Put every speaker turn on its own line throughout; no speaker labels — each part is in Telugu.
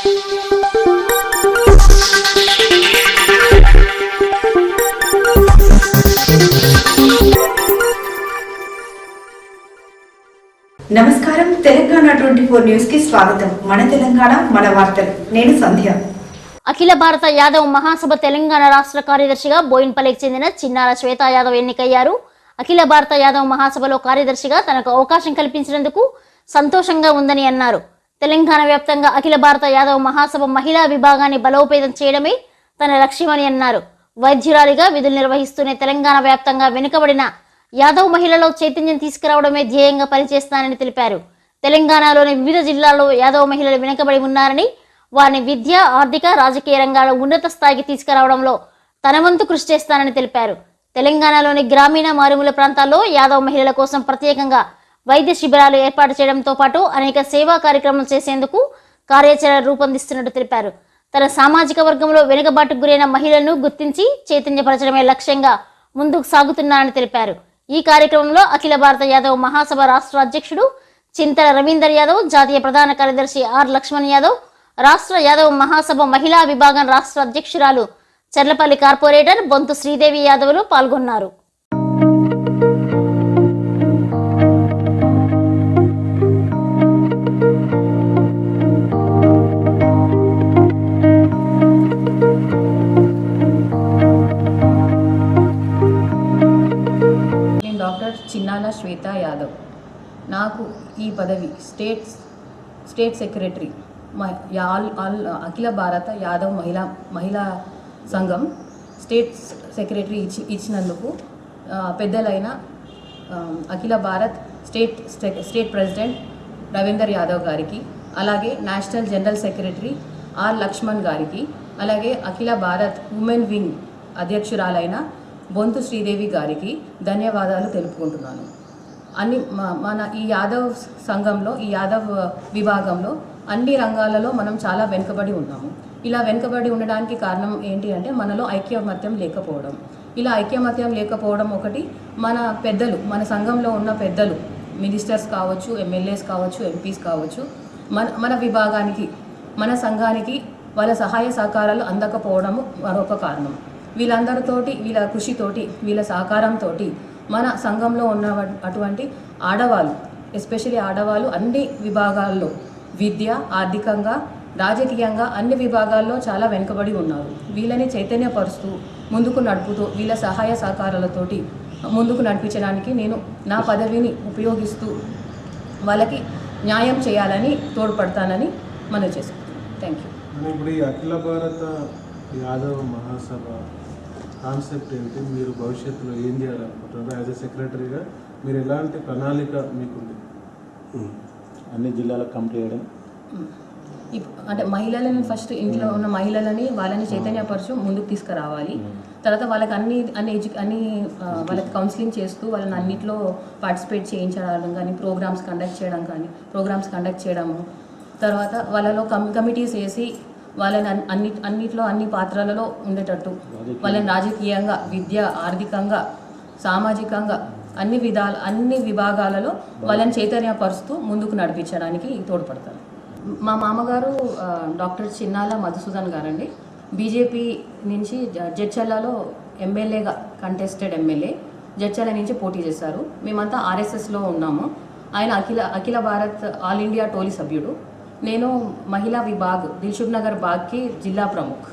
నమస్కారం. తెలంగాణ ట్వంటీ ఫోర్ న్యూస్కి స్వాగతం. మన తెలంగాణ మన వార్తలు. నేను సంధ్య.
అఖిల భారత యాదవ్ మహాసభ తెలంగాణ రాష్ట్ర కార్యదర్శిగా బోయిన్పల్లికి చెందిన చిన్నార శ్వేతా యాదవ్ ఎన్నికయ్యారు. అఖిల భారత యాదవ్ మహాసభలో కార్యదర్శిగా తనకు అవకాశం కల్పించినందుకు సంతోషంగా ఉందని అన్నారు. తెలంగాణ వ్యాప్తంగా అఖిల భారత యాదవ్ మహాసభ మహిళా విభాగాన్ని బలోపేతం చేయడమే తన లక్ష్యమని అన్నారు. వైద్యురాలిగా విధులు నిర్వహిస్తూనే తెలంగాణ వ్యాప్తంగా వెనుకబడిన యాదవ్ మహిళలో చైతన్యం తీసుకురావడమే ధ్యేయంగా పనిచేస్తానని తెలిపారు. తెలంగాణలోని వివిధ జిల్లాల్లో యాదవ్ మహిళలు వెనుకబడి ఉన్నారని వారిని విద్య ఆర్థిక రాజకీయ రంగాల ఉన్నత స్థాయికి తీసుకురావడంలో తన వంతు కృషి చేస్తానని తెలిపారు. తెలంగాణలోని గ్రామీణ మారుమూల ప్రాంతాల్లో యాదవ్ మహిళల కోసం ప్రత్యేకంగా వైద్య శిబిరాలు ఏర్పాటు చేయడంతో పాటు అనేక సేవా కార్యక్రమాలు చేసేందుకు కార్యాచరణ రూపొందిస్తున్నట్టు తెలిపారు. తన సామాజిక వర్గంలో వెనుకబాటుకు గురైన మహిళలను గుర్తించి చైతన్యపరచడమే లక్ష్యంగా ముందుకు సాగుతున్నారని తెలిపారు. ఈ కార్యక్రమంలో అఖిల భారత యాదవ్ మహాసభ రాష్ట్ర అధ్యక్షుడు చింతల రవీందర్ యాదవ్ జాతీయ ప్రధాన కార్యదర్శి ఆర్ లక్ష్మణ్ యాదవ్ రాష్ట్ర యాదవ్ మహాసభ మహిళా విభాగం రాష్ట్ర అధ్యక్షురాలు చర్లపల్లి కార్పొరేటర్ బొంతు శ్రీదేవి యాదవ్లు పాల్గొన్నారు.
శ్వేత యాదవ్. నాకు ఈ పదవి state state secretary all all Akhila Bharata Yadav Mahila Mahila Sangham state secretary ఇచ్చి ఇచ్చినందుకు పెద్దలైన Akhila Bharat state state president Ravinder Yadav గారికి అలాగే national general secretary R Laxman గారికి అలాగే అఖిల భారత్ ఉమెన్ వింగ్ అధ్యక్షురాలైన బొంతు శ్రీదేవి గారికి ధన్యవాదాలు తెలుపుకుంటున్నాను. అన్ని మన ఈ యాదవ్ సంఘంలో ఈ యాదవ్ విభాగంలో అన్ని రంగాలలో మనం చాలా వెనుకబడి ఉన్నాము. ఇలా వెనుకబడి ఉండడానికి కారణం ఏంటి అంటే మనలో ఐక్యమత్యం లేకపోవడం. ఇలా ఐక్యమత్యం లేకపోవడం ఒకటి మన పెద్దలు మన సంఘంలో ఉన్న పెద్దలు మినిస్టర్స్ కావచ్చు ఎమ్మెల్యేస్ కావచ్చు ఎంపీస్ కావచ్చు మన మన విభాగానికి మన సంఘానికి వాళ్ళ సహాయ సహకారాలు అందకపోవడము మరొక కారణం. వీళ్ళందరితోటి వీళ్ళ కృషితోటి వీళ్ళ సహకారంతో మన సంఘంలో ఉన్న అటువంటి ఆడవాళ్ళు ఎస్పెషల్లీ ఆడవాళ్ళు అన్ని విభాగాల్లో విద్య ఆర్థికంగా రాజకీయంగా అన్ని విభాగాల్లో చాలా వెనుకబడి ఉన్నారు. వీళ్ళని చైతన్యపరుస్తూ ముందుకు నడుపుతూ వీళ్ళ సహాయ సహకారాలతోటి ముందుకు నడిపించడానికి నేను నా పదవిని ఉపయోగిస్తూ వాళ్ళకి న్యాయం చేయాలని తోడ్పడతానని మనం చేసుకుంటాం థ్యాంక్ యూ
ఇప్పుడు ఈ అఖిల భారత యాదవ మహాసభ కాన్సెప్ట్ ఏంటి? మీరు భవిష్యత్తులో ఏం చేయాలనుకుంటున్నారు? యాజ్ ఎ సెక్రటరీగా మీరు ఎలాంటి ప్రణాళిక మీకుంది?
అన్ని జిల్లాలకు కంప్లీట్ చేయడం
ఇప్- అంటే మహిళలను ఫస్ట్ ఇంట్లో ఉన్న మహిళలని వాళ్ళని చైతన్యపరచు ముందుకు తీసుకురావాలి. తర్వాత వాళ్ళకి అన్ని అన్ని ఎడ్యు అన్ని వాళ్ళకి కౌన్సిలింగ్ చేస్తూ వాళ్ళని అన్నిట్లో పార్టిసిపేట్ చేయించడం కానీ ప్రోగ్రామ్స్ కండక్ట్ చేయడం కానీ ప్రోగ్రామ్స్ కండక్ట్ చేయడము. తర్వాత వాళ్ళలో కమ్ కమిటీస్ వేసి వాళ్ళని అన్- అన్ని అన్నిట్లో అన్ని పాత్రలలో ఉండేటట్టు. వాళ్ళని రాజకీయంగా విద్య ఆర్థికంగా సామాజికంగా అన్ని విధాల అన్ని విభాగాలలో వాళ్ళని చైతన్యపరుస్తూ ముందుకు నడిపించడానికి తోడ్పడతారు. మా మామగారు డాక్టర్ చిన్నాల మధుసూదన్ గారండి. బీజేపీ నుంచి జ- జడ్చర్లలో ఎమ్మెల్యేగా కంటెస్టెడ్ ఎమ్మెల్యే జడ్చర్ల నుంచి పోటీ చేశారు. మేమంతా ఆర్ఎస్ఎస్లో ఉన్నాము. ఆయన అఖిల అఖిల భారత్ ఆల్ ఇండియా టోలీ సభ్యుడు. నేను మహిళా విభాగ్ దిల్సుఖ్ నగర్ బాగ్కి జిల్లా ప్రముఖ్.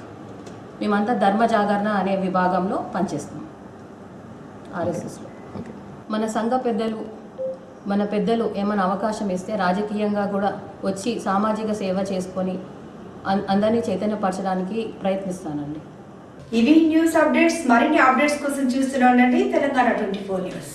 మేమంతా ధర్మ జాగరణ అనే విభాగంలో పనిచేస్తాం. ఆర్ఎస్ఎస్లో. మన సంఘ పెద్దలు మన పెద్దలు ఏమైనా అవకాశం ఇస్తే రాజకీయంగా కూడా వచ్చి సామాజిక సేవ చేసుకొని అందరినీ చైతన్యపరచడానికి ప్రయత్నిస్తానండి.
ఇవి న్యూస్ అప్డేట్స్ మరిన్ని అప్డేట్స్ కోసం చూస్తూనే ఉండండి. Telangana twenty four news.